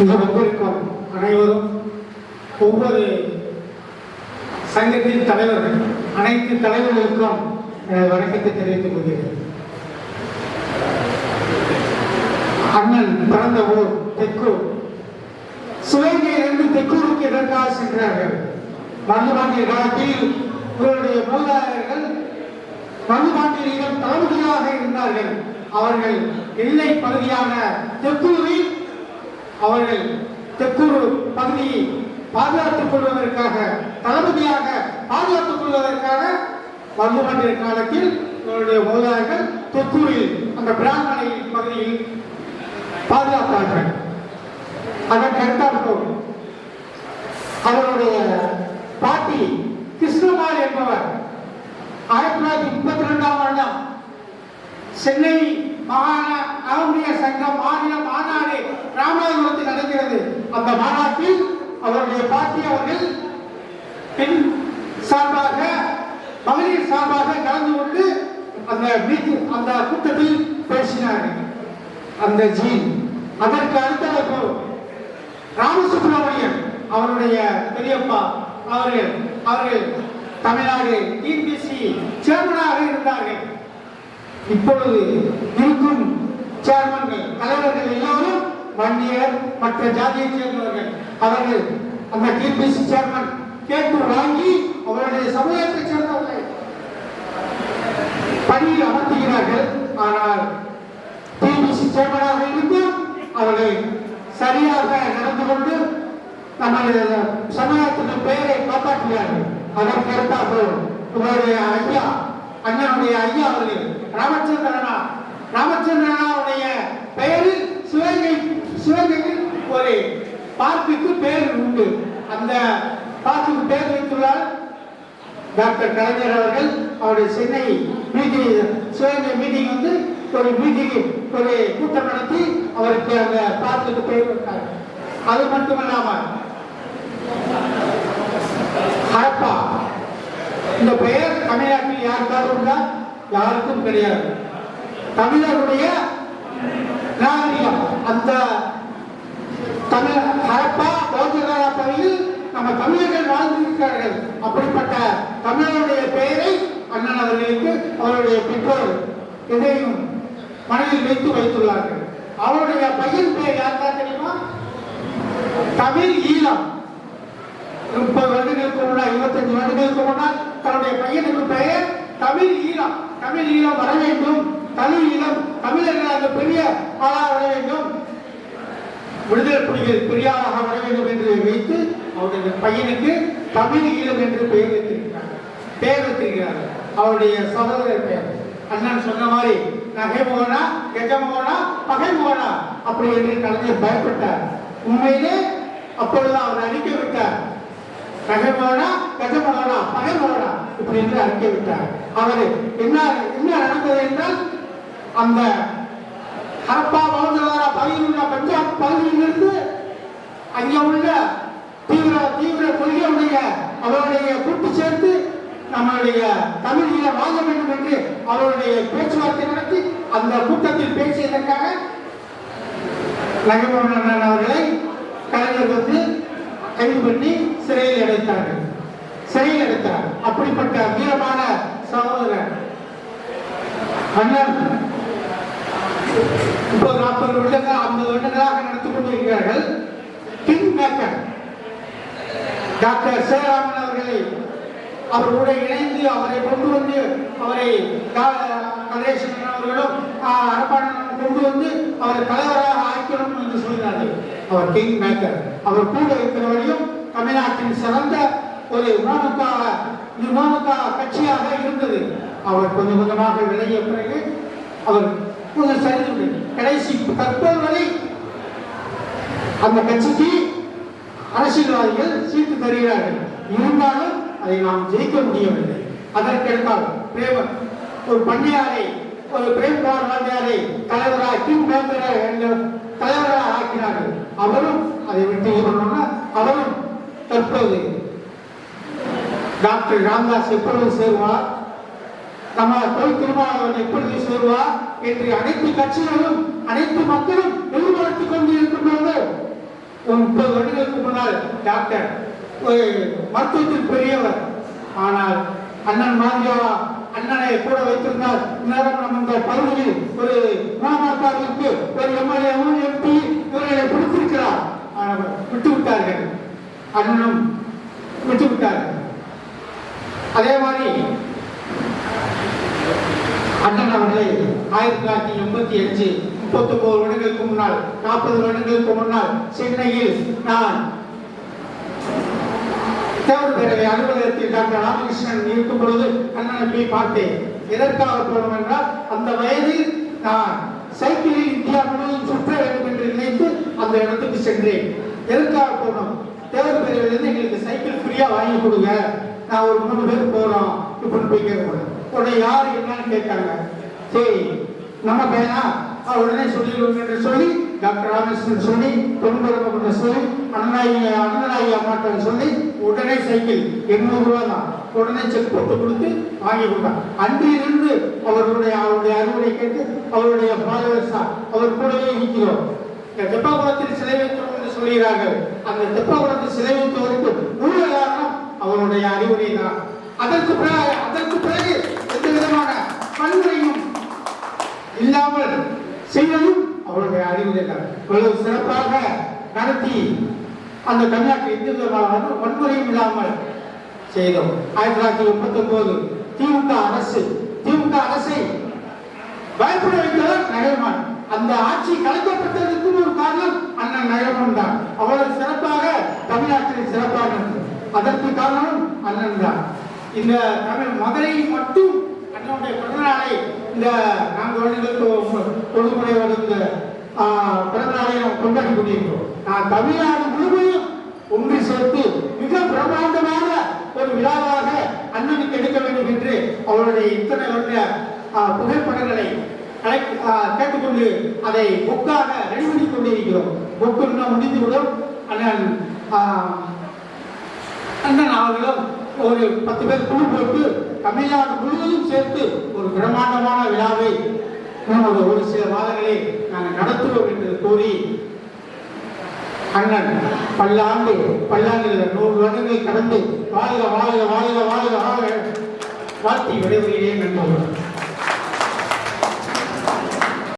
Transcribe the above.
இங்கு வந்திருக்கும் அனைவரும் ஒவ்வொரு சங்கத்தின் தலைவர்கள் அனைத்து தலைவர்களுக்கும் வணக்கத்தை தெரிவித்துக் கொள்கிறேன். அண்ணன் பிறந்த ஊர் தெக்கூர். சிவகங்கையிலிருந்து தெற்கூருக்கு எதற்காக சென்றார்கள்? மருதுபாண்டிய காலத்தில் இவருடைய மூதாதையர்கள் மருதுபாண்டியரிடம் தளபதியாக இருந்தார்கள். அவர்கள் எல்லை பகுதியான தெற்கூரில் அவர்கள் தெக்கூர் பகுதியை பாதுகாத்துக் கொள்வதற்காக தளபதியாக பாதுகாத்துக் கொள்வதற்காக மருதுபாண்டிய காலத்தில் இவருடைய முதலாளர்கள் தெக்கூரில் அந்த பிராமணை பகுதியில் பாதுகாத்தார்கள். அதன் அடுத்தாற்போம் அவருடைய பாட்டி கிருஷ்ணமால் என்பவர் ஆயிரத்தி தொள்ளாயிரத்தி முப்பத்தி ரெண்டாம் ஆண்டாம் சென்னை மாகாண அகமுடைய சங்கம் மாநில மாநாடு ராமநாதபுரத்தில் நடக்கிறது. அந்த மாநாட்டில் அவருடைய பாட்டி அவர்கள் பெண் சார்பாக மகளிர் சார்பாக கலந்து கொண்டு அந்த மீட்டிங் அந்த கூட்டத்தில் பேசினார்கள். அந்த ஜீன் அதற்கு அடுத்த ராமசுப்ரமணியன் அவருடைய பெரியப்பா. அவர்கள் அவர்கள் தமிழ்நாடு டிபிசி சேர்மனாக இருந்தார்கள். இப்பொழுது இருக்கும் சேர்மன்கள் தலைவர்கள் எல்லோரும் வன்னியர் மற்ற ஜாதியைச் சேர்ந்தவர்கள் அவர்கள் அந்த டிபிசி சேர்மன் கேட்டு வாங்கி அவருடைய சமூகத்தைச் சேர்ந்தவர்கள். பணியில் அமர்த்துகிறார்கள் ஆனால் டிபிசி சேர்மனாக இருந்தும் அவர்களை சரியாக நடந்து கொண்டு நம்முடைய சமூகத்தின் பெயரை காப்பாற்றுகிறார்கள் அதற்கு உங்களுடைய ஐயா அண்ணனுடைய ஐயா அவர்கள் ராமச்சந்திரனா ராமச்சந்திரனாவுடைய பெயரில் சிவகங்கை சிவகங்கையில் ஒரு பார்க்குக்கு பெயர் உண்டு. அந்த பார்க்குக்கு பெயர் வைத்துள்ளார் டாக்டர் கலைஞர் அவர்கள். அவருடைய சென்னை மீட்டிங் சிவகங்கை மீட்டிங் வந்து ஒரு மீட்டிங் ஒரு கூட்டம் நடத்தி அவருக்கு அந்த பார்க்குக்கு பெயர் வைத்தார். அது மட்டுமல்லாமல் ஹரப்பா இந்த பெயர் தமிழ்நாட்டில் யாருக்காவது உண்டா? யாருக்கும் கிடையாது. தமிழருடைய நாகரிகம் அந்த தமிழ் ஹரப்பா போஜகாரா பகுதியில் நம்ம தமிழர்கள் வாழ்ந்திருக்கிறார்கள். அப்படிப்பட்ட தமிழருடைய பெயரை அண்ணன் அவர்களுக்கு அவருடைய பெற்றோர் எதையும் மனதில் வைத்து வைத்துள்ளார்கள். அவருடைய பையன் பெயர் யாருக்கா தெரியுமா? தமிழ் ஈழம். முப்பது வருடங்களுக்கு முன்னால் இருபத்தஞ்சு வருடங்களுக்கு முன்னால் தன்னுடைய பையனுக்கு பெயர் தமிழ் ஈழம். தமிழ் ஈழம் வர வேண்டும். தமிழ் ஈழம் தமிழர்கள் அந்த பெரிய ஆளாக வர வேண்டும். விடுதலை புலிகள் பெரியாராக வர வேண்டும் என்று வைத்து அவருடைய பையனுக்கு தமிழ் ஈழம் என்று பெயர் வைத்திருக்கிறார். பெயர் வைத்திருக்கிறார். அவருடைய சகோதரர் பெயர். அண்ணன் சொன்ன மாதிரி நகை மோகனா கெஜ மோகனா பகை மோகனா? அப்படி என்று கலைஞர் பயப்பட்டார். உண்மையிலே அப்பொழுது அவர் அறிக்கை விட்டார். நகைமோகனா கஜமோகனா பகைமோகனா இப்படி என்று அறிக்கை விட்டார் அவர் என்ன என்ன நடந்தது என்றால் அந்த ஹரப்பா பவந்தவாரா பகுதியில் உள்ள பஞ்சாப் பகுதியிலிருந்து அங்கே உள்ள தீவிர தீவிர கொள்கையுடைய அவருடைய கூட்டு சேர்த்து நம்மளுடைய தமிழில வாழ வேண்டும் என்று அவருடைய பேச்சுவார்த்தை நடத்தி அந்த கூட்டத்தில் பேசியதற்காக நகமோகன் அவர்களை கலைஞர் வந்து கைது பண்ணி சிறையில் அடைத்தார்கள். செயல் எடுத்தார். அப்படிப்பட்ட வீரமான சகோதரர் அண்ணன். முப்பது நாற்பது வருடங்கள் ஐம்பது வருடங்களாக நடத்தி கொண்டிருக்கிறார்கள். கிங் மேக்கர் டாக்டர் சேராமன் அவர்களை அவர்களோடு இணைந்து அவரை கொண்டு வந்து அவரை கணேசன் அவர்களும் அரபான கொண்டு வந்து அவரை தலைவராக ஆக்கணும் என்று சொல்கிறார்கள். அவர் கிங் மேக்கர் அவர் கூட இருக்கிறவரையும் தமிழ்நாட்டின் சிறந்த ஒரு விமானக்க விமானக்க கட்சியாக இருந்தது. அவர் கொஞ்சம் கொஞ்சமாக விலகிய பிறகு அவர் கொஞ்சம் சரிந்து கடைசி தற்போது வரை அந்த கட்சிக்கு அரசியல்வாதிகள் சீட்டு தருகிறார்கள். இருந்தாலும் அதை நாம் ஜெயிக்க முடியவில்லை. அதற்கெடுத்தால் பிரேம ஒரு பண்ணையாரை ஒரு பிரேம்குமார் வாத்தியாரை தலைவராக கிம் மேம்பர் தலைவராக ஆக்கினார்கள். அவரும் அதை விட்டு இருக்கணும்னா அவரும் தற்போது டாக்டர் ராம்தாஸ் எப்பொழுது சேருவார்? நம்ம தொழில் திருமாவளவன் எப்பொழுது சேருவார்? என்று அனைத்து கட்சிகளும் அனைத்து மக்களும் எதிர்பார்த்துக் கொண்டு வருடங்களுக்கு முன்னால் டாக்டர் ஒரு மருத்துவத்தில் பெரியவர். ஆனால் அண்ணன் மாதிரியா அண்ணனை கூட வைத்திருந்தால் இந்நேரம் நம்ம இந்த பகுதியில் ஒரு மாமாக்காரர்களுக்கு ஒரு எம்எல்ஏவும் எம்பி இவர்களை பிடித்திருக்கிறார் ஆனால் விட்டு விட்டார்கள் அண்ணனும் விட்டு விட்டார்கள் அதே மாதிரி அண்ணன் ஆயிரத்தி தொள்ளாயிரத்தி எண்பத்தி அஞ்சு முப்பத்தி ஒன்பது வருடங்களுக்கு முன்னால் நாற்பது வருடங்களுக்கு முன்னால் சென்னையில் நான் தேவர் பேரவை அலுவலகத்தில் டாக்டர் ராமகிருஷ்ணன் இருக்கும் பொழுது அண்ணனை போய் பார்த்தேன். எதற்காக போனோம் என்றால் அந்த வயதில் நான் சைக்கிளில் இந்தியா முழுவதும் சுற்ற வேண்டும் என்று நினைத்து அந்த இடத்துக்கு சென்றேன். எதற்காக போனோம்? தேவர் பேரவையிலிருந்து எங்களுக்கு சைக்கிள் ஃப்ரீயா வாங்கி கொடுங்க. நான் ஒரு மூணு பேர் போறோம். இப்படின்னு போய் கேட்க உடனே யார் என்னன்னு கேட்டாங்க சரி நம்ம பையனா? உடனே சொல்லிடுவோம் என்று சொல்லி டாக்டர் ராமகிருஷ்ணன் சொல்லி தொண்டு சொல்லி அண்ணனாயி அண்ணனாயி அம்மாட்ட சொல்லி உடனே சைக்கிள் எண்ணூறு ரூபா தான். உடனே செக் போட்டு கொடுத்து வாங்கி கொடுத்தாங்க அன்றிலிருந்து அவருடைய அவருடைய அறுவடை கேட்டு அவருடைய ஃபாலோவர்ஸா அவர் கூடவே நிற்கிறோம் தெப்பாகுளத்தில் சிலை வைத்தோம் என்று சொல்கிறார்கள். அந்த தெப்பாகுளத்தில் சிலை வைத்தவருக்கு மூல காரணம் அவருடைய அறிவுரை தான் அதற்கு பிறகு அதற்கு பிறகு எந்த விதமான பண்பையும் இல்லாமல் செய்வதும் அவருடைய அறிவுரை தான் இவ்வளவு சிறப்பாக நடத்தி அந்த தமிழ்நாட்டில் எந்த விதமான வன்முறையும் இல்லாமல் செய்தோம். ஆயிரத்தி தொள்ளாயிரத்தி முப்பத்தி ஒன்பது திமுக அரசு திமுக அரசை பயப்பட வைத்தவர் நகரமான் அந்த ஆட்சி கலைக்கப்பட்டதற்கு ஒரு காரணம் அண்ணன் நகர்மன் தான் அவ்வளவு சிறப்பாக தமிழ்நாட்டில் சிறப்பு அதற்கு காரணம் அண்ணன் தான் இந்த தமிழ் மதுரை மட்டும் அண்ணனுடைய பிறந்தநாளை இந்த நான்கு வருடங்களுக்கு ஒரு முறை வருந்த பிறந்தநாளை நாம் கொண்டாடி கொண்டிருக்கிறோம். நான் தமிழ்நாடு முழுவதும் ஒன்று சேர்த்து மிக பிரமாண்டமான ஒரு விழாவாக அண்ணனுக்கு எடுக்க வேண்டும் என்று அவருடைய இத்தனை வருட புகைப்படங்களை கேட்டுக்கொண்டு அதை புக்காக ரெடி பண்ணி கொண்டிருக்கிறோம். புக்கு இன்னும் முடிந்துவிடும். அண்ணன் அண்ணன் அவர்களும் ஒரு பத்து பேர் குழு போட்டு தமிழ்நாடு முழுவதும் சேர்த்து ஒரு பிரம்மாண்டமான விழாவை ஒரு ஒரு சில மாதங்களை நாங்கள் நடத்துவோம் என்று கூறி அண்ணன் பல்லாண்டு பல்லாண்டு நூறு வருடங்கள் கடந்து வாழ்க வாழ்க வாழ்க வாழ்க வாழ்க வாழ்த்தி விடைபெறுகிறேன் நண்பர்கள்.